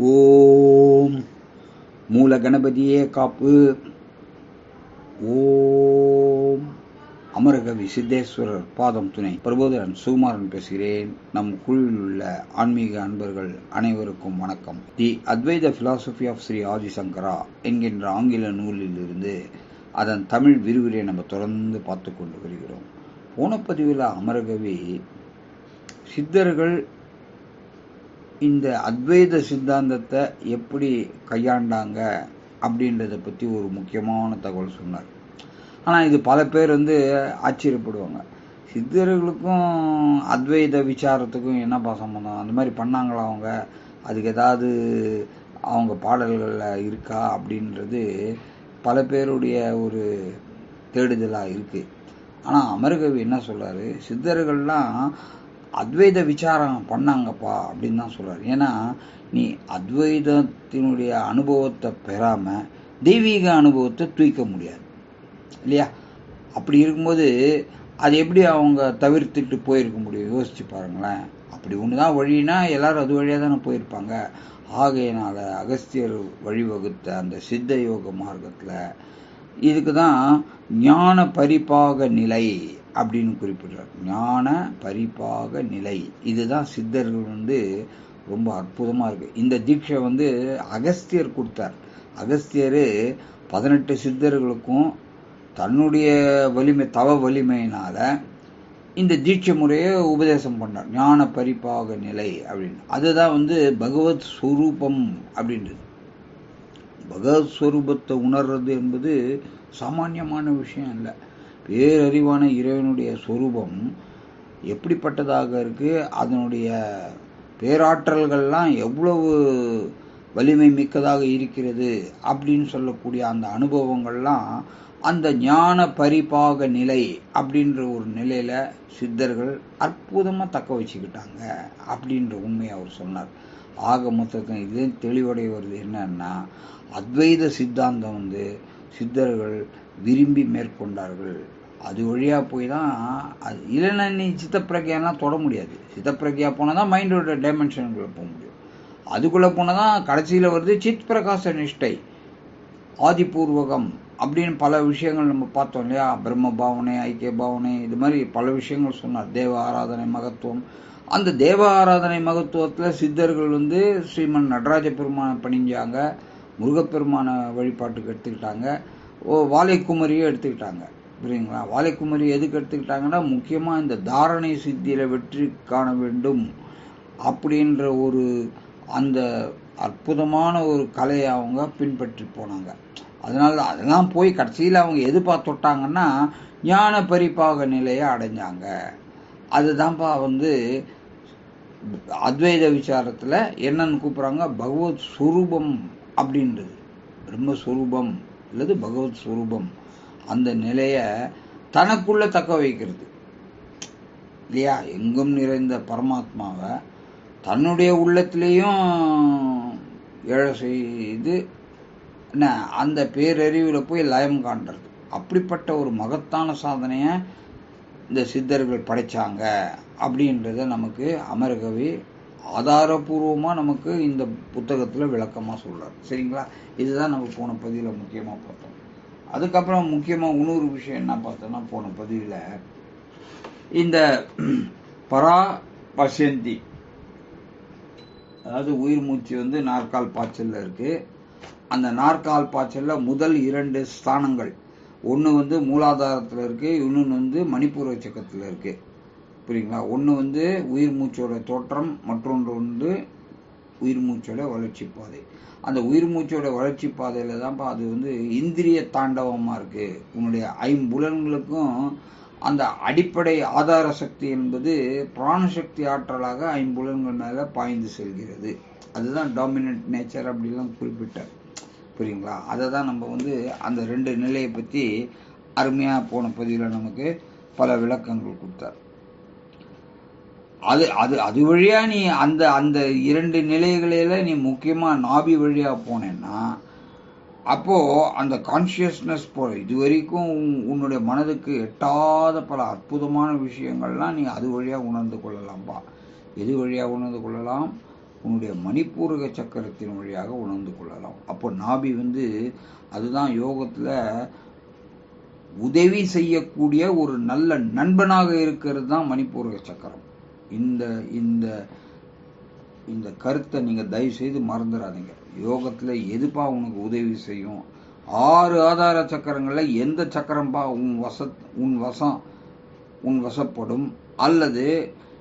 ஓம். மூல கணபதியே காப்பு. ஓம். அமரகவி சித்தேஸ்வரர் பாதம் துணை. பிரபோதரன் சுகுமாரன் பேசுகிறேன். நம் குழுவில் உள்ள ஆன்மீக அன்பர்கள் அனைவருக்கும் வணக்கம். தி அத்வைத பிலாசபி ஆஃப் ஸ்ரீ ஆதிசங்கரா என்கின்ற ஆங்கில நூலிலிருந்து அதன் தமிழ் விரிவுரையை நம்ம தொடர்ந்து பார்த்து கொண்டு வருகிறோம். போன பதிவில் அமரகவி சித்தர்கள் இந்த அத்வைத சித்தாந்தத்தை எப்படி கையாண்டாங்க அப்படின்றத பற்றி ஒரு முக்கியமான தகவல் சொன்னார். ஆனால் இது பல பேர் வந்து ஆச்சரியப்படுவாங்க. சித்தர்களுக்கும் அத்வைத விசாரத்துக்கும் என்னப்பா சம்மந்தம் அந்த மாதிரி பண்ணாங்களா அவங்க? அதுக்கு ஏதாவது அவங்க பாடல்களில் இருக்கா அப்படின்றது பல பேருடைய ஒரு தேடுதலாக இருக்குது ஆனால் அமரகவி என்ன சொல்கிறாரு சித்தர்கள்லாம் அத்வைத விசாரம் பண்ணாங்கப்பா அப்படின்னு தான் சொல்கிறார் ஏன்னா நீ அத்வைதத்தினுடைய அனுபவத்தை பெறாமல் தெய்வீக அனுபவத்தை தூய்க்க முடியாது. இல்லையா? அப்படி இருக்கும்போது அது எப்படி அவங்க தவிர்த்துட்டு போயிருக்க முடியும்? யோசிச்சு பாருங்களேன். அப்படி ஒன்று தான் வழினா எல்லாரும் அது வழியாக தானே போயிருப்பாங்க. ஆகையினால் அகஸ்தியர் வழிவகுத்த அந்த சித்த யோக மார்க்கத்தில் இதுக்கு தான் ஞான பரிபாக நிலை அப்படின்னு குறிப்பிடுறார். ஞான பரிபாக நிலை. இதுதான் சித்தர்கள் வந்து ரொம்ப அற்புதமாக இருக்குது இந்த தீட்சை வந்து அகஸ்தியர் கொடுத்தார். அகஸ்தியர் பதினெட்டு சித்தர்களுக்கும் தன்னுடைய வலிமை தவ வலிமையினால் இந்த தீட்சை முறையை உபதேசம் பண்ணார். ஞான பரிபாக நிலை அப்படின்னு. அதுதான் வந்து பகவத் ஸ்வரூபம் அப்படின்றது. பகவத் ஸ்வரூபத்தை உணர்றது என்பது சாமானியமான விஷயம் இல்லை பேரறிவான இறைவனுடைய சொரூபம் எப்படிப்பட்டதாக இருக்குது அதனுடைய பேராற்றல்கள்லாம் எவ்வளவு வலிமை மிக்கதாக இருக்கிறது அப்படின்னு சொல்லக்கூடிய அந்த அனுபவங்கள்லாம் அந்த ஞான பரிபாக நிலை அப்படின்ற ஒரு நிலையில் சித்தர்கள் அற்புதமாக தக்க வச்சுக்கிட்டாங்க அப்படின்ற உண்மையை அவர் சொன்னார். ஆக மொத்தத்தில் இதே தெளிவடைய வருது என்னன்னா அத்வைத சித்தாந்தம் வந்து சித்தர்கள் விரும்பி மேற்கொண்டார்கள். அது வழியாக போய் தான் அது இல்லைன்னா நீ சித்தப்பிரக்கையெல்லாம் தொட முடியாது. சித்தப்பிரக்கையாக போனால் தான் மைண்டோட டைமென்ஷனுக்குள்ளே போக முடியும். அதுக்குள்ளே போனால் தான் கடைசியில் வருது சித் பிரகாச நிஷ்டை. ஆதிபூர்வகம் அப்படின்னு பல விஷயங்கள் நம்ம பார்த்தோம் இல்லையா? பிரம்ம பாவனை ஐக்கிய பாவனை இது மாதிரி பல விஷயங்கள் சொன்னார். தேவ ஆராதனை மகத்துவம். அந்த தேவ ஆராதனை மகத்துவத்தில் சித்தர்கள் வந்து ஸ்ரீமன் நடராஜ பெருமானை பணிஞ்சாங்க. முருகப்பெருமான வழிபாட்டுக்கு எடுத்துக்கிட்டாங்க. ஓ வாழைக்குமரியை எடுத்துக்கிட்டாங்க. புரியுங்களா? வாழைக்குமரி எதுக்கு எடுத்துக்கிட்டாங்கன்னா முக்கியமாக இந்த தாரணை சித்தியில் வெற்றி காண வேண்டும் அப்படின்ற ஒரு அந்த அற்புதமான ஒரு கலையை அவங்க பின்பற்றி போனாங்க. அதனால அதெல்லாம் போய் கடைசியில் அவங்க எது பார்த்துட்டாங்கன்னா ஞான பரிபாக நிலையை அடைஞ்சாங்க. அதுதான்ப்பா வந்து அத்வைத விசாரத்தில் என்னன்னு கூப்பிட்றாங்க பகவத் சுரூபம் அப்படின்றது. பிரம்மஸ்வரூபம் அல்லது பகவத் சுரூபம். அந்த நிலையை தனக்குள்ளே தக்க வைக்கிறது. இல்லையா? எங்கும் நிறைந்த பரமாத்மாவை தன்னுடைய உள்ளத்திலையும் ஏழை செய்து என்ன அந்த பேரறிவில் போய் லயம் காண்றது. அப்படிப்பட்ட ஒரு மகத்தான சாதனையை இந்த சித்தர்கள் படைச்சாங்க அப்படின்றத நமக்கு அமரகவி ஆதாரபூர்வமாக நமக்கு இந்த புத்தகத்தில் விளக்கமாக சொல்கிறார் சரிங்களா? இதுதான் நம்ம போன பதிவில் முக்கியமாக பார்த்தோம் அதுக்கப்புறம் முக்கியமாக இன்னொரு விஷயம் என்ன பார்த்தோன்னா போன பதிவில் இந்த பரா பசந்தி அதாவது உயிர் மூச்சு வந்து நாற்கால் பாய்ச்சலில் இருக்குது அந்த நாற்கால் பாய்ச்சலில் முதல் இரண்டு ஸ்தானங்கள் ஒன்று வந்து மூலாதாரத்தில் இருக்குது இன்னொன்று வந்து மணிப்பூர சக்கத்தில் இருக்குது புரியுங்களா? ஒன்று வந்து உயிர் மூச்சோட தோற்றம் மற்றொன்று வந்து உயிர் மூச்சோட வளர்ச்சி பாதை. அந்த உயிர் மூச்சோட வளர்ச்சி பாதையில் தான்ப்பா அது வந்து இந்திரிய தாண்டவமாக இருக்குது உன்னுடைய ஐம்புலன்களுக்கும் அந்த அடிப்படை ஆதார சக்தி என்பது பிராணசக்தி ஆற்றலாக ஐம்புலன்கள் மேலே பாய்ந்து செல்கிறது. அதுதான் டாமினன்ட் நேச்சர் அப்படிலாம் குறிப்பிட்டார் புரியுங்களா? அதை தான் நம்ம வந்து அந்த ரெண்டு நிலையை பற்றி அருமையாக போன பதிவில் நமக்கு பல விளக்கங்கள் கொடுத்தார். அது அது அது வழியாக நீ அந்த அந்த இரண்டு நிலைகளில் நீ முக்கியமாக நாபி வழியாக போனேன்னா அப்போது அந்த கான்ஷியஸ்னஸ் போகிற இது வரைக்கும் உன்னுடைய மனதுக்கு எட்டாத பல அற்புதமான விஷயங்கள்லாம் நீ அது வழியாக உணர்ந்து கொள்ளலாம்ப்பா எது வழியாக உணர்ந்து கொள்ளலாம்? உன்னுடைய மணிப்பூரக சக்கரத்தின் வழியாக உணர்ந்து கொள்ளலாம். அப்போ நாபி வந்து அதுதான் யோகத்தில் உதவி செய்யக்கூடிய ஒரு நல்ல நண்பனாக இருக்கிறது தான் மணிப்பூரக சக்கரம். இந்த இந்த இந்த கருத்தை நீங்கள் தயவு செய்து மறந்துடாதீங்க யோகத்தில் எதுப்பா உனக்கு உதவி செய்யும்? ஆறு ஆதார சக்கரங்களில் எந்த சக்கரம்பா உன் வச உன் வசம் உன் வசப்படும்? அல்லது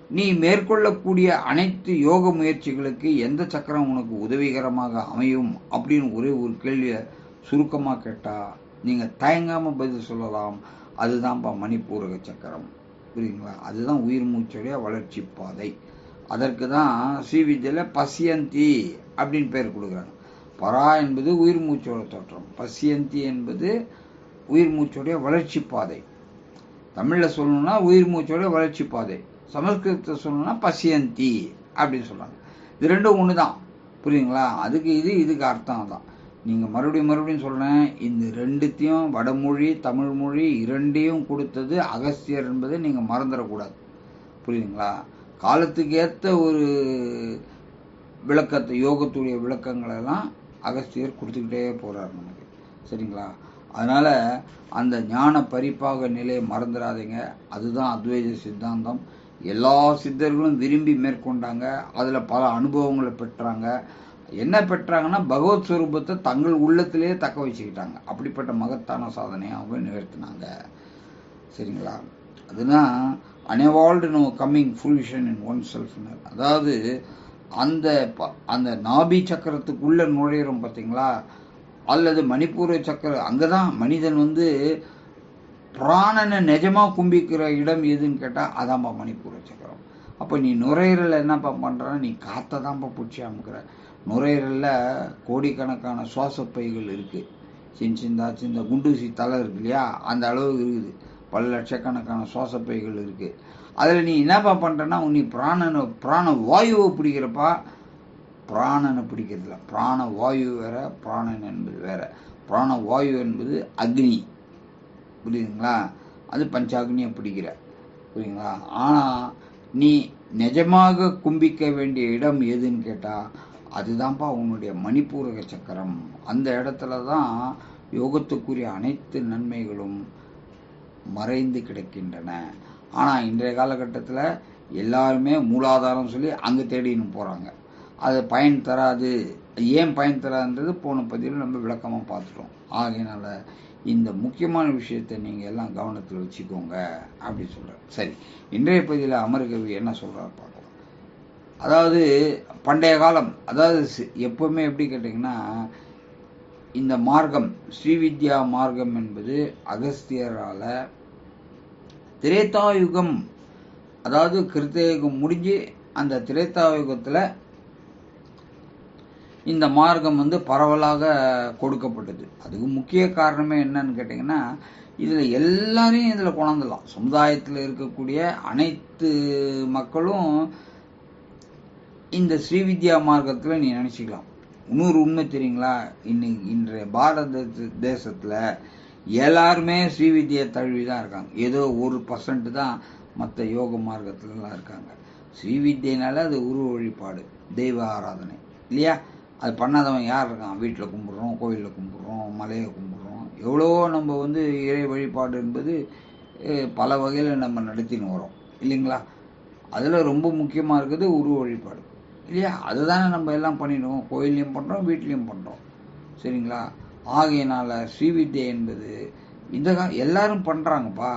நீ மேற்கொள்ளக்கூடிய அனைத்து யோக முயற்சிகளுக்கு எந்த சக்கரம் உனக்கு உதவிகரமாக அமையும்? அப்படின்னு ஒரே ஒரு கேள்வியை சுருக்கமாக கேட்டால் நீங்கள் தயங்காமல் பதில் சொல்லலாம். அதுதான்ப்பா மணிப்பூரக சக்கரம். புரியுங்களா அதுதான் உயிர் மூச்சுடைய வளர்ச்சி பாதை. அதற்கு தான் ஸ்ரீவித்தியில் பசியந்தி அப்படின்னு பேர் கொடுக்குறாங்க. பரா என்பது உயிர் மூச்சோட தோற்றம். பசியந்தி என்பது உயிர் மூச்சோடைய வளர்ச்சி பாதை. தமிழில் சொல்லணும்னா உயிர் மூச்சோடைய வளர்ச்சி பாதை. சமஸ்கிருதத்தை சொல்லணும்னா பசியந்தி அப்படின்னு சொல்கிறாங்க இது ரெண்டும் ஒன்று தான் புரியுங்களா அதுக்கு இது இதுக்கு அர்த்தம் தான் நீங்கள் மறுபடியும் மறுபடியும் சொல்கிறேன் இந்த ரெண்டுத்தையும் வடமொழி தமிழ் மொழி இரண்டையும் கொடுத்தது அகஸ்தியர் என்பதை நீங்கள் மறந்துடக்கூடாது. புரியுதுங்களா? காலத்துக்கு ஏற்ற ஒரு விளக்கத்தை யோகத்துடைய விளக்கங்களெல்லாம் அகஸ்தியர் கொடுத்துக்கிட்டே போகிறார் நமக்கு. சரிங்களா? அதனால் அந்த ஞான பரிப்பாக நிலையை மறந்துடாதீங்க. அதுதான் அத்வைத சித்தாந்தம். எல்லா சித்தர்களும் விரும்பி மேற்கொண்டாங்க. அதில் பல அனுபவங்களை பெற்றாங்க. என்ன பெற்றாங்கன்னா பகவத் ஸ்வரூபத்தை தங்கள் உள்ளத்திலேயே தக்க வச்சுக்கிட்டாங்க. அப்படிப்பட்ட மகத்தான சாதனையை அவங்க நிகழ்த்தினாங்க. சரிங்களா? அதுதான் unvalued no coming fusion in one selfness அதாவது அந்த ப- அந்த நாபி சக்கரத்துக்குள்ளே நுழையிறோம் பார்த்தீங்களா? அல்லது மணிப்பூர சக்கரம் அங்கே தான் மனிதன் வந்து பிராணனை நிஜமாக கும்பிக்கிற இடம் எதுன்னு கேட்டால் அதான்ப்பா மணிப்பூர சக்கரம். அப்போ நீ நுரையீரலில் என்னப்பா பண்ணுறன்னா நீ காற்றை தான்ப்பா பிடிச்சி அமுக்கிற. நுரையீரலில் கோடிக்கணக்கான சுவாசப்பைகள் இருக்குது சின்ன சின்ன சின்ன குண்டூசி தலை இருக்கு இல்லையா? அந்த அளவுக்கு இருக்குது. பல லட்சக்கணக்கான சுவாசப்பைகள் இருக்குது அதில் நீ என்னப்பா பண்ணுறன்னா நீ பிராணனை பிராண வாயுவை பிடிக்கிறப்பா பிராணனை பிடிக்கிறதில்ல பிராண வாயு வேற பிராணன் என்பது வேற. பிராண வாயு என்பது அக்னி. புரியுதுங்களா? அது பஞ்சாக்னியை பிடிக்கிற. புரியுங்களா ஆனால் நீ நிஜமாக கும்பிக்க வேண்டிய இடம் எதுன்னு கேட்டால் அதுதான்ப்பா உன்னுடைய மணிப்பூரக சக்கரம். அந்த இடத்துல தான் யோகத்துக்குரிய அனைத்து நன்மைகளும் மறைந்து கிடக்கின்றன. ஆனால் இன்றைய காலகட்டத்தில் எல்லாருமே மூலாதாரம் சொல்லி அங்கே தேடின்னு போகிறாங்க அது பயன் தராது. ஏன் பயன் தராதுன்றது போன பதிவில் நம்ம விளக்கமாக பார்த்துட்டோம். ஆகையினால இந்த முக்கியமான விஷயத்தை நீங்கள் எல்லாம் கவனத்தில் வச்சுக்கோங்க அப்படின்னு சொல்கிறேன் சரி இன்றைய பதிவில் அமர்கவி என்ன சொல்கிறார் பார்க்கலாம் அதாவது பண்டைய காலம் அதாவது எப்பவுமே எப்படி கேட்டிங்கன்னா இந்த மார்க்கம் ஸ்ரீவித்யா மார்க்கம் என்பது அகஸ்தியரால் திரேதாயுகம் அதாவது கிருத்தயுகம் முடிஞ்சு அந்த திரேதாயுகத்தில் இந்த மார்க்கம் வந்து பரவலாக கொடுக்கப்பட்டது. அதுக்கு முக்கிய காரணமே என்னன்னு கேட்டிங்கன்னா இதில் எல்லாரையும் இதில் கொண்டாந்துடலாம் சமுதாயத்தில் இருக்கக்கூடிய அனைத்து மக்களும் இந்த ஸ்ரீவித்யா மார்க்கத்தில் நீ நினச்சிக்கலாம். இன்னொரு உண்மை தெரியுங்களா? இன்னைக்கு இன்றைய பாரத தேசத்தில் எல்லாருமே ஸ்ரீவித்யா தழுவி தான் இருக்காங்க. ஏதோ ஒரு பர்சன்ட் தான் மற்ற யோக மார்க்கத்துலலாம் இருக்காங்க. ஸ்ரீவித்யினால அது உருவ வழிபாடு தெய்வ ஆராதனை. இல்லையா? அது பண்ணாதவன் யார் இருக்கான்? வீட்டில் கும்பிட்றோம் கோயிலில் கும்பிட்றோம் மலையை கும்பிட்றோம். எவ்வளோ நம்ம வந்து இறை வழிபாடு என்பது பல வகையில் நம்ம நடத்தின்னு வரோம் இல்லைங்களா? அதில் ரொம்ப முக்கியமாக இருக்குது உருவ வழிபாடு. இல்லையா? அதுதானே நம்ம எல்லாம் பண்ணிடுவோம் கோயில்லையும் பண்ணுறோம் வீட்லேயும் பண்ணுறோம் சரிங்களா? ஆகையினால் ஸ்ரீவித்யை என்பது இந்த கா எல்லாரும் பண்ணுறாங்கப்பா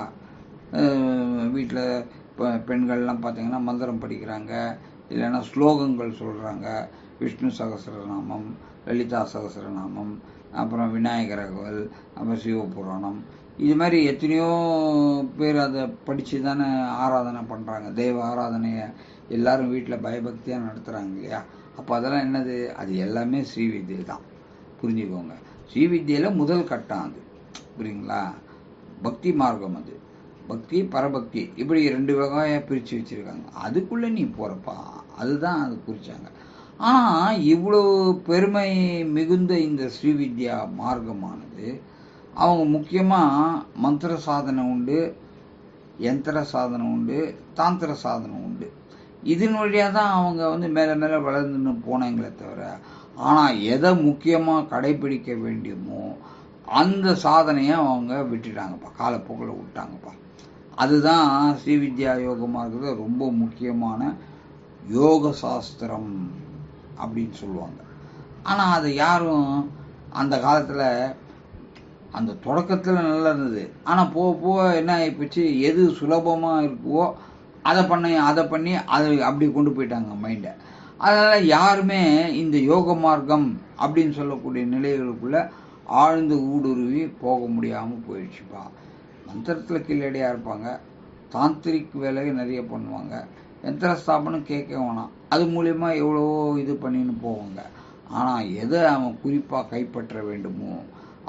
வீட்டில் இப்போ பெண்கள்லாம் பார்த்தீங்கன்னா மந்திரம் படிக்கிறாங்க. இல்லைன்னா ஸ்லோகங்கள் சொல்கிறாங்க விஷ்ணு சகசரநாமம் லலிதா சகசரநாமம் அப்புறம் விநாயகர் அகவல் அப்புறம் சிவபுராணம். இது மாதிரி எத்தனையோ பேர் அதை படித்து தானே ஆராதனை பண்ணுறாங்க தெய்வ ஆராதனையை எல்லாரும் வீட்டில் பயபக்தியாக நடத்துகிறாங்க இல்லையா அப்போ அதெல்லாம் என்னது? அது எல்லாமே ஸ்ரீவித்யை தான். புரிஞ்சுக்கோங்க. ஸ்ரீவித்தியில் முதல் கட்டம் அது. புரியுங்களா? பக்தி மார்க்கம் அது. பக்தி பரபக்தி. இப்படி ரெண்டு வகையாக பிரித்து வச்சுருக்காங்க. அதுக்குள்ளே நீ போகிறப்பா அதுதான் அது குறிச்சாங்க. ஆனால் இவ்வளோ பெருமை மிகுந்த இந்த ஸ்ரீவித்யா மார்க்கமானது அவங்க முக்கியமாக மந்திர சாதனை உண்டு யந்திர சாதனை உண்டு தாந்திர சாதனை உண்டு. இதன் வழியாக தான் அவங்க வந்து மேலே மேலே வளர்ந்துன்னு போனாங்களே தவிர ஆனால் எதை முக்கியமாக கடைபிடிக்க வேண்டியமோ அந்த சாதனையை அவங்க விட்டுட்டாங்கப்பா. காலப்போக்கில் விட்டாங்கப்பா. அதுதான் ஸ்ரீவித்யா யோகமாக இருக்கிறது. ரொம்ப முக்கியமான யோக சாஸ்திரம் அப்படின்னு சொல்லுவாங்க. ஆனால் அது யாரும் அந்த காலத்தில் அந்த தொடக்கத்தில் நல்லா இருந்தது. ஆனால் போக போக என்ன ஆகிப்போச்சு எது சுலபமாக இருக்குவோ அதை பண்ணி அதை பண்ணி அதை அப்படி கொண்டு போயிட்டாங்க மைண்டை அதனால் யாருமே இந்த யோக மார்க்கம் அப்படின்னு சொல்லக்கூடிய நிலைகளுக்குள்ளே ஆழ்ந்து ஊடுருவி போக முடியாமல் போயிடுச்சுப்பா. மந்திரத்தில் கீழடியாக இருப்பாங்க. தாந்திரிக் வேலையை நிறைய பண்ணுவாங்க. எந்திர ஸ்தாபனம் கேட்க வேணாம். அது மூலயமா எவ்வளவோ இது பண்ணின்னு போவாங்க. ஆனால் எதை அவன் குறிப்பாக கைப்பற்ற வேண்டுமோ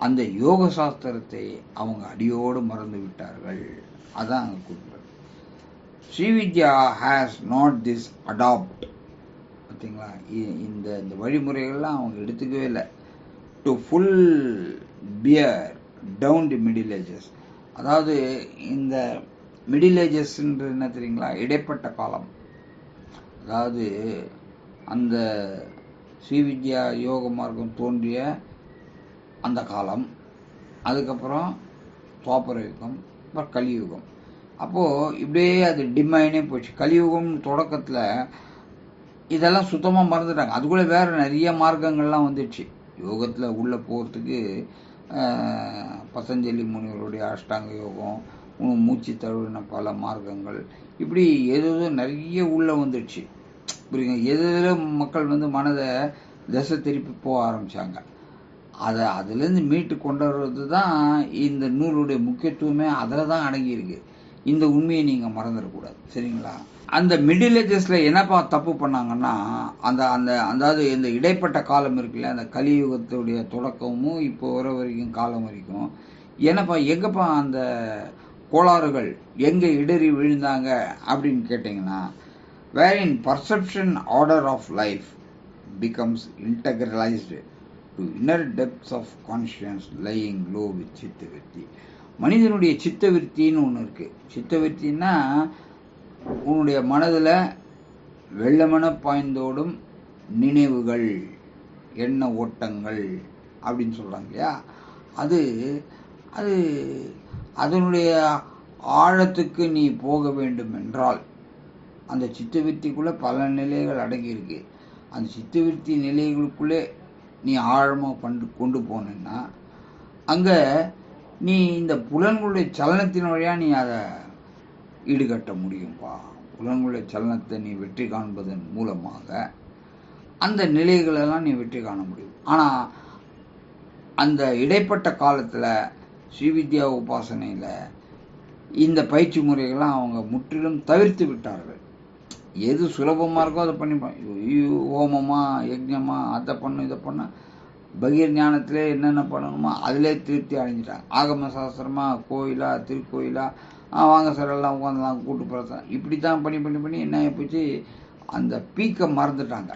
அந்த யோக சாஸ்திரத்தை அவங்க அடியோடு மறந்து விட்டார்கள். அதான் அங்கே குறிப்பிடுறது Srividya has not this adopt பார்த்தீங்களா? இ- இந்த இந்த வழிமுறைகள்லாம் அவங்க எடுத்துக்கவே இல்லை. To full bear down the middle ages அதாவது இந்த மிடில் ஏஜஸ்ன்றது என்ன தெரியுங்களா? இடைப்பட்ட காலம். அதாவது அந்த ஸ்ரீவித்யா யோக மார்க்கம் தோன்றிய அந்த காலம். அதுக்கப்புறம் துவாபர யுகம் அப்புறம் கலியுகம். அப்போது இப்படியே அது டிம்மாயினே போச்சு. கலியுகம் தொடக்கத்தில் இதெல்லாம் சுத்தமாக மறந்துட்டாங்க. அதுக்குள்ளே வேறு நிறைய மார்க்கங்கள்லாம் வந்துடுச்சு. யோகத்தில் உள்ளே போகிறதுக்கு பதஞ்சலி முனிவருடைய அஷ்டாங்க யோகம் மூச்சு தழுவின பல மார்க்கங்கள். இப்படி ஏதோ நிறைய உள்ளே வந்துடுச்சு. புரியுங்க எதில் மக்கள் வந்து மனதை திசை திருப்பி போக ஆரம்பித்தாங்க அதை அதுலேருந்து மீட்டு கொண்டு வர்றது தான் இந்த நூலுடைய முக்கியத்துவமே. அதில் தான் அடங்கியிருக்கு. இந்த உண்மையை நீங்கள் மறந்துடக்கூடாது. சரிங்களா? அந்த மிடில் ஏஜஸில் என்னப்பா தப்பு பண்ணாங்கன்னா அந்த அந்த அதாவது இந்த இடைப்பட்ட காலம் இருக்குல்ல அந்த கலியுகத்துடைய தொடக்கமும் இப்போ வர வரைக்கும் காலம் வரைக்கும் என்னப்பா எங்கப்பா அந்த கோளாறுகள் எங்கே இடறி விழுந்தாங்க அப்படின்னு கேட்டிங்கன்னா perception order of life becomes becomes to inner inner of of lying low with சித்து வெற்றி மனிதனுடைய சித்த விருத்தின்னு ஒன்று இருக்குது சித்த விருத்தின்னா உன்னுடைய மனதில் வெள்ளமென பாய்ந்தோடும் நினைவுகள் எண்ண ஓட்டங்கள் அப்படின்னு சொல்கிறாங்க இல்லையா? அது அது அதனுடைய ஆழத்துக்கு நீ போக வேண்டும் என்றால் அந்த சித்தவிருத்திக்குள்ளே பல நிலைகள் அடங்கியிருக்கு அந்த சித்தவிருத்தி நிலைகளுக்குள்ளே நீ ஆழமாக பண்டு கொண்டு போனேன்னா அங்கே நீ இந்த புலன்களுடைய சலனத்தின் வழியாக நீ அதை ஈடுகட்ட முடியும்பா? புலன்களுடைய சலனத்தை நீ வெற்றி காண்பதன் மூலமாக அந்த நிலைகளெல்லாம் நீ வெற்றி காண முடியும். ஆனால் அந்த இடைப்பட்ட காலத்தில் ஸ்ரீவித்யா உபாசனையில் இந்த பயிற்சி முறைகள்லாம் அவங்க முற்றிலும் தவிர்த்து விட்டார்கள். எது சுலபமாக இருக்கோ அதை பண்ணிப்பாங்க. ஐயோ ஹோமமாக யஜ்யமாக அதை பண்ணு இதை பண்ண. பகீர் ஞானத்திலே என்னென்ன பண்ணணுமோ அதிலே திருப்தி அடைஞ்சிட்டாங்க. ஆகம சாஸ்திரமா கோயிலா திருக்கோயிலா வாங்க சார் எல்லாம் உட்காந்துலாம் கூட்டு பிறத்தான். இப்படி தான் பண்ணி பண்ணி பண்ணி என்ன ஆகிப்போச்சு அந்த பீக்கை மறந்துட்டாங்க.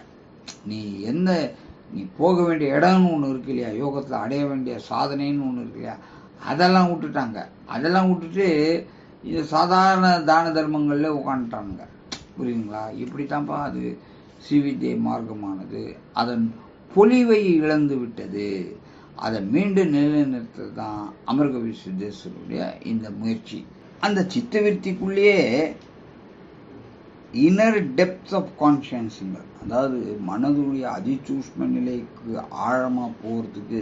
நீ எந்த நீ போக வேண்டிய இடம்னு ஒன்று இருக்கு இல்லையா? யோகத்தில் அடைய வேண்டிய சாதனைன்னு ஒன்று இருக்கு இல்லையா? அதெல்லாம் விட்டுட்டாங்க. அதெல்லாம் விட்டுட்டு இது சாதாரண தான தர்மங்களில் உட்காந்துட்டானுங்க புரியுதுங்களா? இப்படித்தான்ப்பா அது ஸ்ரீவித்யை மார்க்கமானது. அதன் பொலிவை இழந்து விட்டது. அதை மீண்டும் நிலைநிறுத்தது தான் அமர்கவி சுதேசருடைய இந்த முயற்சி. அந்த சித்தவிருத்திக்குள்ளேயே இன்னர் டெப்த் ஆஃப் கான்ஷியன்ஸுங்க அதாவது மனதுடைய அதிசூஷ்ம நிலைக்கு ஆழமாக போகிறதுக்கு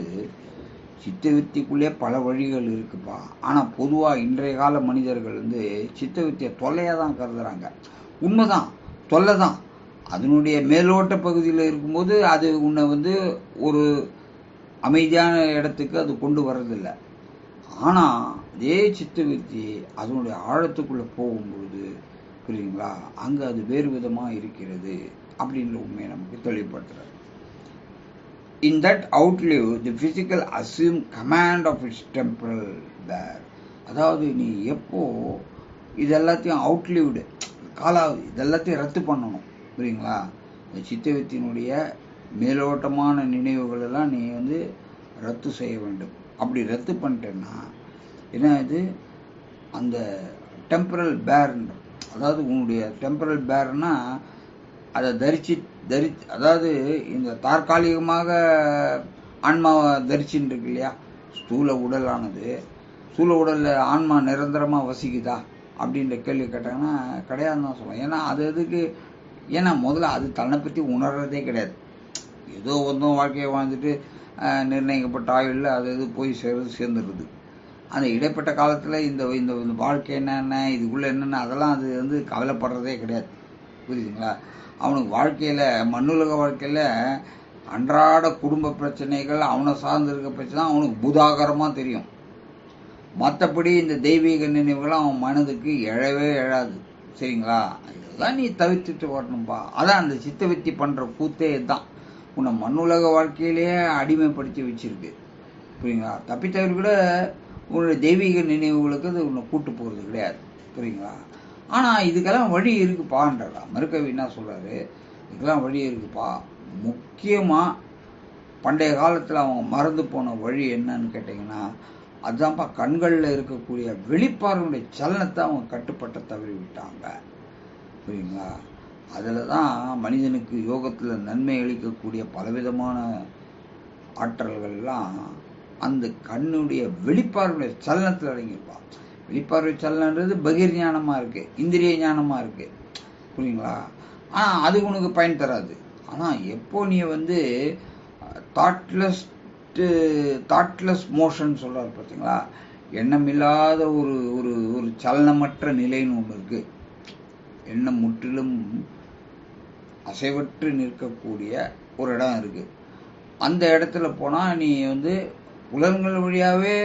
சித்தவித்திக்குள்ளே பல வழிகள் இருக்குப்பா. ஆனால் பொதுவாக இன்றைய கால மனிதர்கள் வந்து சித்தவித்தியை தொல்லையாக தான் கருதுகிறாங்க உண்மைதான் தொல்லை தான் அதனுடைய மேலோட்ட பகுதியில் இருக்கும்போது அது உன்னை வந்து ஒரு அமைதியான இடத்துக்கு அது கொண்டு வர்றதில்லை. ஆனால் அதே சித்தவர்த்தி அதனுடைய ஆழத்துக்குள்ளே போகும்பொழுது புரியுங்களா அங்கே அது வேறு விதமாக இருக்கிறது அப்படின்ற உண்மையை நமக்கு தெளிவுபடுத்துறாரு. In that outlive the physical assume command of its temple bare அதாவது நீ எப்போ இதெல்லாத்தையும் அவுட்லிவ்டு காலாவது இதெல்லாத்தையும் ரத்து பண்ணணும். புரியுங்களா? இந்த சித்தவித்தினுடைய மேலோட்டமான நினைவுகள் எல்லாம் நீ வந்து ரத்து செய்ய வேண்டும். அப்படி ரத்து பண்ணிட்டேன்னா என்ன இது? அந்த டெம்பரல் பேர் அதாவது உன்னுடைய டெம்பரல் பேர்னா அதை தரிச்சு தரி அதாவது இந்த தற்காலிகமாக ஆன்மாவை தரிச்சுன்னு இருக்கு இல்லையா? ஸ்தூல உடலானது. ஸ்தூல உடலில் ஆன்மா நிரந்தரமாக வசிக்குதா? அப்படின்ற கேள்வி கேட்டாங்கன்னா கிடையாதுன்னு தான் சொல்லுவேன். ஏன்னா அது எதுக்கு ஏன்னா முதல்ல அது தன்னை பற்றி உணர்றதே கிடையாது. ஏதோ ஒன்றும் வாழ்க்கையை வாழ்ந்துட்டு நிர்ணயிக்கப்பட்ட ஆயுளில் அது இது போய் சேர்ந்து சேர்ந்துடுது அந்த இடைப்பட்ட காலத்தில் இந்த இந்த இந்த வாழ்க்கை என்னென்ன இதுக்குள்ளே என்னென்ன அதெல்லாம் அது வந்து கவலைப்படுறதே கிடையாது. புரியுதுங்களா? அவனுக்கு வாழ்க்கையில் மண்ணுலக வாழ்க்கையில் அன்றாட குடும்ப பிரச்சனைகள் அவனை சார்ந்து இருக்க பிரச்சனை தான் அவனுக்கு புதாகரமாக தெரியும். மற்றபடி இந்த தெய்வீக நினைவுகள் அவன் மனதுக்கு எழவே எழாது. சரிங்களா? இதெல்லாம் நீ தவிர்த்துட்டு வரணும்பா. அதான் அந்த சித்தவித்தி பண்ணுற கூத்தே இதுதான் உன்னை மண்ணுலக வாழ்க்கையிலேயே அடிமைப்படுத்தி வச்சிருக்கு. புரியுங்களா? தப்பித்தவரு கூட உன்னுடைய தெய்வீக நினைவுகளுக்கு அது உன்னை கூட்டு போகிறது கிடையாது. புரியுங்களா? ஆனால் இதுக்கெல்லாம் வழி இருக்குப்பான்றா மறுக்கவி என்ன சொல்கிறாரு இதுக்கெல்லாம் வழி இருக்குப்பா. முக்கியமாக பண்டைய காலத்தில் அவங்க மறந்து போன வழி என்னன்னு கேட்டிங்கன்னா அதுதான்ப்பா கண்களில் இருக்கக்கூடிய வெளிப்பார்வையுடைய சலனத்தை அவங்க கட்டுப்பட்ட தவறி விட்டாங்க புரியுங்களா? அதில் தான் மனிதனுக்கு யோகத்தில் நன்மை அளிக்கக்கூடிய பலவிதமான ஆற்றல்கள்லாம் அந்த கண்ணுடைய வெளிப்பார்வையுடைய சலனத்தில் அடங்கியிருப்பான் வெளிப்பார்வை சலனன்றது பகிர் ஞானமாக இருக்குது இந்திரிய ஞானமாக இருக்குது புரியுங்களா? ஆனால் அது உனக்கு பயன் தராது. ஆனால் எப்போ நீ வந்து தாட்லெஸ் தாட்லெஸ் மோஷன் சொல்கிறார் பார்த்தீங்களா எண்ணமில்லாத ஒரு ஒரு ஒரு சலனமற்ற நிலைன்னு ஒன்று இருக்குது எண்ணம் முற்றிலும் அசைவற்று நிற்கக்கூடிய ஒரு இடம் இருக்குது அந்த இடத்துல போனால் நீ வந்து புலன்கள் வழியாகவே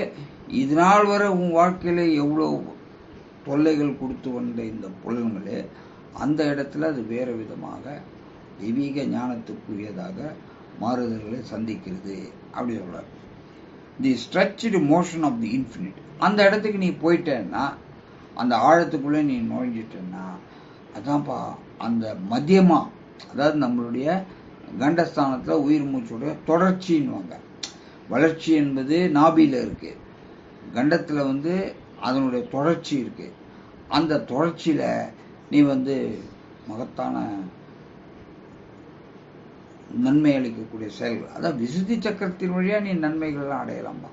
இது நாள் வரை உன் வாழ்க்கையில் எவ்வளோ தொல்லைகள் கொடுத்து வந்த இந்த புலன்களே அந்த இடத்துல அது வேறு விதமாக தெய்வீக ஞானத்துக்குரியதாக மாறுதல்களை சந்திக்கிறது அப்படி சொல்கிறார் the stretched motion of the infinite அந்த இடத்துக்கு நீ போயிட்டேன்னா அந்த ஆழத்துக்குள்ளே நீ நுழைஞ்சிட்டேன்னா அதான்ப்பா அந்த மதியமாக அதாவது நம்மளுடைய கண்டஸ்தானத்தில் உயிர் மூச்சுடைய தொடர்ச்சின்னுவாங்க. வளர்ச்சி என்பது நாபியில் இருக்குது கண்டத்தில் வந்து அதனுடைய தொடர்ச்சி இருக்குது அந்த தொடர்ச்சியில் நீ வந்து மகத்தான நன்மை அளிக்கக்கூடிய செயல்கள். அதான் விசுத்தி சக்கரத்தின் வழியாக நீ நன்மைகள்லாம் அடையலாம்பா.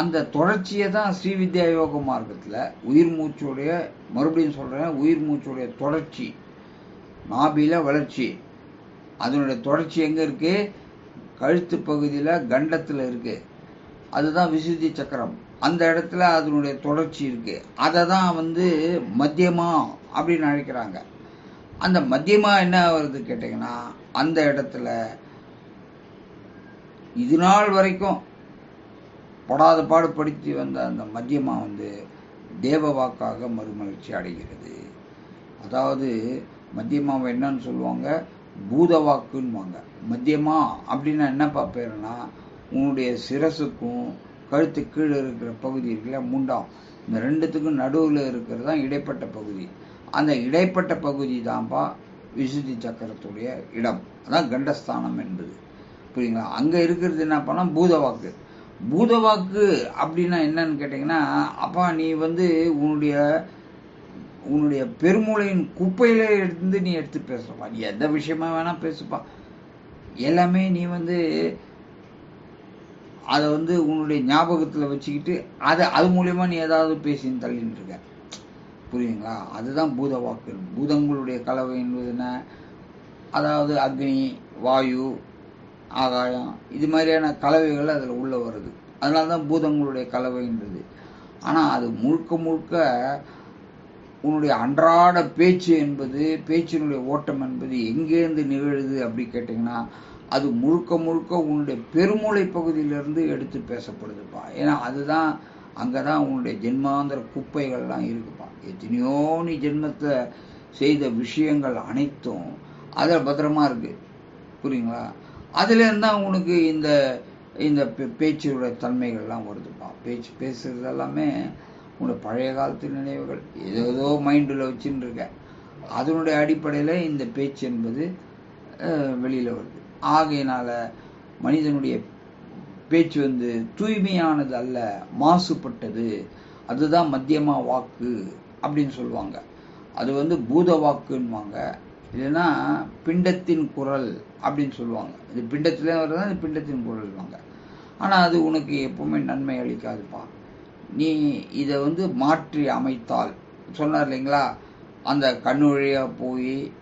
அந்த தொடர்ச்சியை தான் ஸ்ரீவித்யா யோக மார்க்கத்தில் உயிர் மூச்சுடைய மறுபடியும் சொல்கிறேன் உயிர் மூச்சுடைய தொடர்ச்சி நாபியில் வளர்ச்சி. அதனுடைய தொடர்ச்சி எங்கே இருக்குது கழுத்து பகுதியில் கண்டத்தில் இருக்குது அதுதான் விசுத்தி சக்கரம். அந்த இடத்துல அதனுடைய தொடர்ச்சி இருக்குது அதை தான் வந்து மத்தியமா அப்படின்னு அழைக்கிறாங்க. அந்த மத்தியமா என்ன வருது கேட்டிங்கன்னா அந்த இடத்துல இது நாள் வரைக்கும் படாத பாடு படுத்தி வந்த அந்த மத்தியமா வந்து தேவ வாக்காக மறுமலர்ச்சி அடைகிறது. அதாவது மத்தியமாவை என்னன்னு சொல்லுவாங்க? பூத வாக்குன்னுவாங்க. மத்தியமா அப்படின்னா என்னப்பா பேருனா உன்னுடைய சிரசுக்கும் கழுத்து கீழே இருக்கிற பகுதி இருக்குல்ல முண்டம். இந்த ரெண்டுத்துக்கும் நடுவில் இருக்கிறது தான் இடைப்பட்ட பகுதி. அந்த இடைப்பட்ட பகுதி தான்ப்பா விசுத்தி சக்கரத்துடைய இடம். அதான் கண்டஸ்தானம் என்பது. புரியுங்களா? அங்கே இருக்கிறது என்ன பண்ணால் பூதவாக்கு. பூதவாக்கு அப்படின்னா என்னன்னு கேட்டிங்கன்னா அப்பா நீ வந்து உன்னுடைய உன்னுடைய பெருமூளையின் குப்பையில இருந்து நீ எடுத்து பேசப்பா நீ எந்த விஷயமா வேணால் பேசுப்பா. எல்லாமே நீ வந்து அதை வந்து உன்னுடைய ஞாபகத்தில் வச்சுக்கிட்டு அதை அது மூலயமா நீ ஏதாவது பேசின்னு தள்ளின்னு இருக்க. புரியுங்களா? அதுதான் பூத வாக்கு பூதங்களுடைய கலவை என்பது என்ன? அதாவது அக்னி வாயு ஆகாயம் இது மாதிரியான கலவைகள் அதில் உள்ளே வருது. அதனால தான் பூதங்களுடைய கலவைன்றது. ஆனால் அது முழுக்க முழுக்க உன்னுடைய அன்றாட பேச்சு என்பது பேச்சினுடைய ஓட்டம் என்பது எங்கேருந்து நிகழுது அப்படி கேட்டிங்கன்னா அது முழுக்க முழுக்க உன்னுடைய பெருமூளை பகுதியிலிருந்து எடுத்து பேசப்படுதுப்பா. ஏன்னா அதுதான் அங்கே தான் உன்னுடைய ஜென்மாந்திர குப்பைகள்லாம் இருக்குப்பா. எத்தனையோ நீ ஜென்மத்தை செய்த விஷயங்கள் அனைத்தும் அதில் பத்திரமா இருக்குது புரியுங்களா? அதுலேருந்து தான் உனக்கு இந்த இந்த பே- பேச்சோட தன்மைகள்லாம் வருதுப்பா. பேச்சு பேசுகிறது எல்லாமே உன்னோட பழைய காலத்து நினைவுகள். ஏதோ மைண்டில் வச்சுன்னு இருக்க அதனுடைய அடிப்படையில் இந்த பேச்சு என்பது வெளியில் வருது. ஆகையினால் மனிதனுடைய பேச்சு வந்து தூய்மையானது அல்ல மாசுபட்டது. அதுதான் மத்தியமா வாக்கு அப்படின்னு சொல்லுவாங்க. அது வந்து பூத வாக்குன்னுவாங்க. இல்லைன்னா பிண்டத்தின் குரல் அப்படின்னு சொல்லுவாங்க. இது பிண்டத்தில் வர்றதா இது பிண்டத்தின் குரல்வாங்க. ஆனால் அது உனக்கு எப்பவுமே நன்மை அளிக்காதுப்பா. நீ இதை வந்து மாற்றி அமைத்தால். சொன்னார் இல்லைங்களா? அந்த கண்ணு வழியாக போய்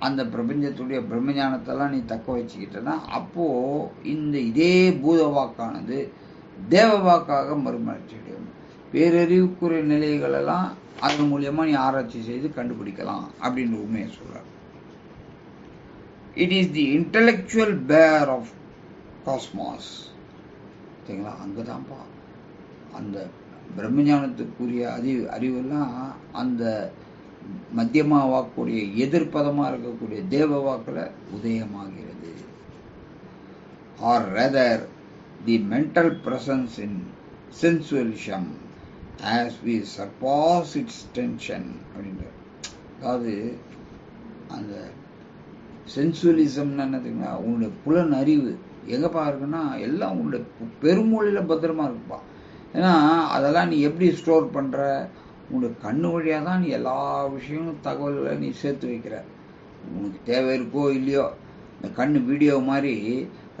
அந்த பிரபஞ்சத்துடைய பிரம்மஞானத்தெல்லாம் நீ தக்க வச்சுக்கிட்டனா அப்போது இந்த இதே பூத வாக்கானது தேவ வாக்காக மறுமலர்ச்சி அடையும் பேரறிவுக்குரிய நிலைகளெல்லாம் அதன் மூலியமாக நீ ஆராய்ச்சி செய்து கண்டுபிடிக்கலாம் அப்படின்னு உண்மையை சொல்கிறார் it is the intellectual bare of cosmos சரிங்களா? அங்கே தான்ப்பா அந்த பிரம்மஞானத்துக்குரிய அறிவு அறிவெல்லாம் அந்த மத்தியமா வாக்குடைய எதிர்ப்பதமாக இருக்கக்கூடிய தேவ வாக்கில் உதயமாகிறது. Or rather the mental presence in sensualism as we surpass its tension அப்படின்ற அதாவது அந்த சென்சுவலிசம்னு என்னதுங்களா? உன்னுடைய புலன் அறிவு. எங்கப்பா இருக்குன்னா எல்லாம் உன்னுடைய பெருமொழியில் பத்திரமா இருக்குப்பா. ஏன்னா அதெல்லாம் நீ எப்படி ஸ்டோர் பண்ணுற உன்னுடைய கண்ணு வழியாக தான் நீ எல்லா விஷயமும் தகவல்களை நீ சேர்த்து வைக்கிற. உனக்கு தேவை இருக்கோ இல்லையோ இந்த கண்ணு வீடியோ மாதிரி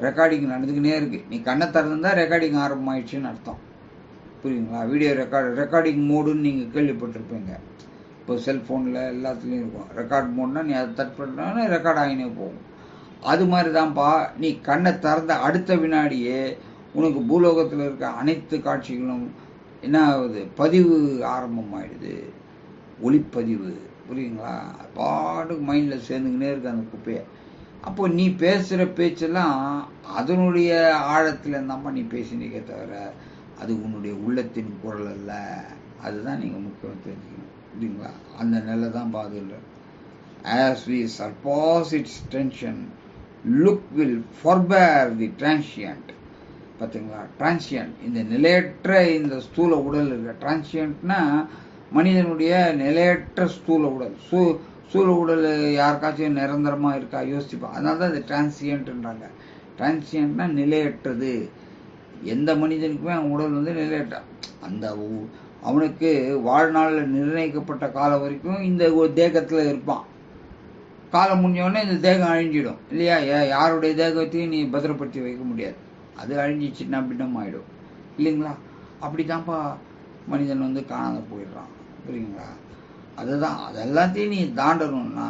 ரெக்கார்டிங் நடந்துக்கினே இருக்கு. நீ கண்ணை திறந்துருந்தா ரெக்கார்டிங் ஆரம்பமாயிடுச்சுன்னு அர்த்தம். புரியுங்களா வீடியோ ரெக்கார்டு ரெக்கார்டிங் மோடுன்னு நீங்கள் கேள்விப்பட்டிருப்பீங்க. இப்போ செல்ஃபோனில் எல்லாத்துலேயும் இருக்கும். ரெக்கார்ட் மோட்னா நீ அதை தட் பண்ணா ரெக்கார்ட் ஆகினே போகும். அது மாதிரி தான்ப்பா நீ கண்ணை திறந்த அடுத்த வினாடியே உனக்கு பூலோகத்தில் இருக்க அனைத்து காட்சிகளும் என்ன ஆகுது பதிவு ஆரம்பமாயிடுது. ஒளிப்பதிவு புரியுங்களா பாட்டுக்கு மைண்டில் சேர்ந்துக்கினே இருக்கு அந்த குப்பையை. அப்போ நீ பேசுகிற பேச்செல்லாம் அதனுடைய ஆழத்தில் இருந்தாம்மா நீ பேசினீங்க தவிர அது உன்னுடைய உள்ளத்தின் குரல் அல்ல. அதுதான் நீங்கள் முக்கியம் தெரிஞ்சுக்கணும். புரியுங்களா அந்த நிலை தான் பாதுல as we surpass its tension look will forbear the transient பார்த்தீங்களா டிரான்சியன்ட் இந்த நிலையற்ற இந்த ஸ்தூல உடல் இருக்க. டிரான்சியன்ட்னா மனிதனுடைய நிலையற்ற ஸ்தூல உடல். சூ ஸ்தூல உடல் யாருக்காச்சும் நிரந்தரமாக இருக்கா? யோசிப்பா அதனால தான் இது டிரான்சியன்ட்ன்றாங்க டிரான்சியன்ட்னா நிலையற்றது. எந்த மனிதனுக்குமே அவன் உடல் வந்து நிலையற்ற. அந்த அவனுக்கு வாழ்நாளில் நிர்ணயிக்கப்பட்ட காலம் வரைக்கும் இந்த தேகத்தில் இருப்பான். காலம் முடிஞ்சோடனே இந்த தேகம் அழிஞ்சிடும். இல்லையா? யாருடைய தேகத்தையும் நீ பத்திரப்படுத்தி வைக்க முடியாது. அது அழிஞ்சிச்சுன்னா பின்னம் ஆகிடும் இல்லைங்களா? அப்படி தான்ப்பா மனிதன் வந்து காணாத போயிடுறான். புரியுங்களா அதுதான். அதெல்லாத்தையும் நீ தாண்டணும்னா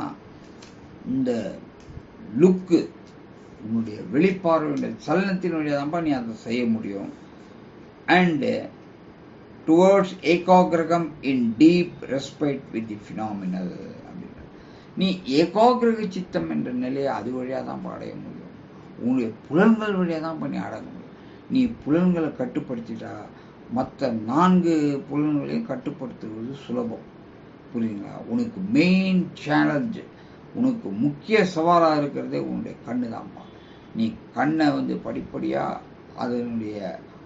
இந்த லுக்கு உன்னுடைய வெளிப்பார்வையுடைய சலனத்தின் வழியாக தான்ப்பா நீ அதை செய்ய முடியும். And towards ஏகாகிரகம் in deep respect with the phenomenal அப்படின்னு. நீ ஏகாகிரக சித்தம் என்ற நிலையை அது வழியாக தான் அடைய முடியும். உன்னுடைய புலன்கள் வழியாக தான் பண்ணி அடங்க முடியும் நீ புலன்களை கட்டுப்படுத்திட்டா மற்ற நான்கு புலன்களையும் கட்டுப்படுத்துவது சுலபம். புரியுங்களா உனக்கு மெயின் சேலஞ்சு உனக்கு முக்கிய சவாலாக இருக்கிறதே உன்னுடைய கண்ணு தான்ப்பா நீ கண்ணை வந்து படிப்படியாக அதனுடைய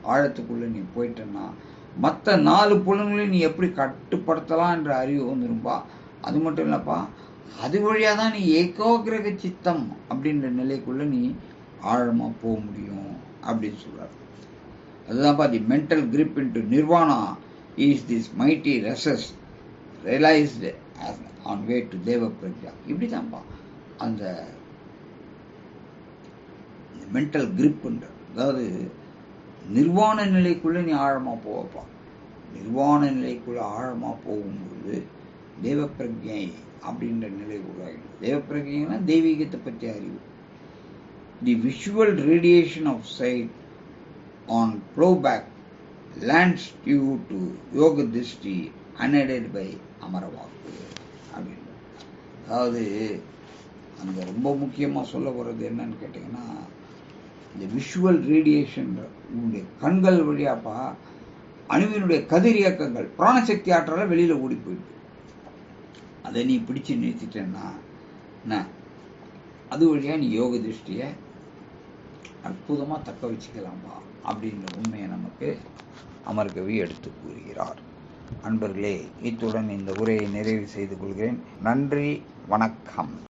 ஆழத்துக்குள்ளே நீ போயிட்டன்னா மற்ற நாலு புலன்களையும் நீ எப்படி கட்டுப்படுத்தலாம் என்ற அறிவு வந்துரும்பா? அது மட்டும் இல்லைப்பா அது வழியாக தான் நீ ஏகோகிரக சித்தம் அப்படின்ற நிலைக்குள்ளே நீ ஆழமாக போக முடியும் அப்படின்னு சொல்கிறார் அதுதான்ப்பா the mental grip into nirvana is this mighty recess realised on way to deva prajna இப்படி தான்ப்பா அந்த மென்டல் கிரிப்புன்ற அதாவது நிர்வாண நிலைக்குள்ளே நீ ஆழமாக போவப்பா நிர்வாண நிலைக்குள்ளே ஆழமாக போகும்போது தேவ பிரஜை அப்படின்ற நிலை உருவாகிடும் தேவ பிரஜைனா தெய்வீகத்தை பற்றி அறிவு. The visual radiation of sight on blowback lands due to yoga drishti unaided by அமரவாக்கு அப்படின்னு அதாவது அங்கே ரொம்ப முக்கியமாக சொல்ல போகிறது என்னன்னு கேட்டிங்கன்னா இந்த விஷுவல் ரேடியேஷன் உங்களுடைய கண்கள் வழியாப்பா அணுவினுடைய கதிர் இயக்கங்கள் பிராணசக்தி ஆற்றலாக வெளியில் ஓடி போயிடுது அதை நீ பிடிச்சு நிறுத்திட்டேன்னா என்ன அது வழியாக நீ யோக திருஷ்டியை அற்புதமாக தக்க வச்சுக்கலாம்பா அப்படின்ற உண்மையை நமக்கு அமர்கவி எடுத்து கூறுகிறார். அன்பர்களே இத்துடன் இந்த உரையை நிறைவு செய்து கொள்கிறேன். நன்றி வணக்கம்.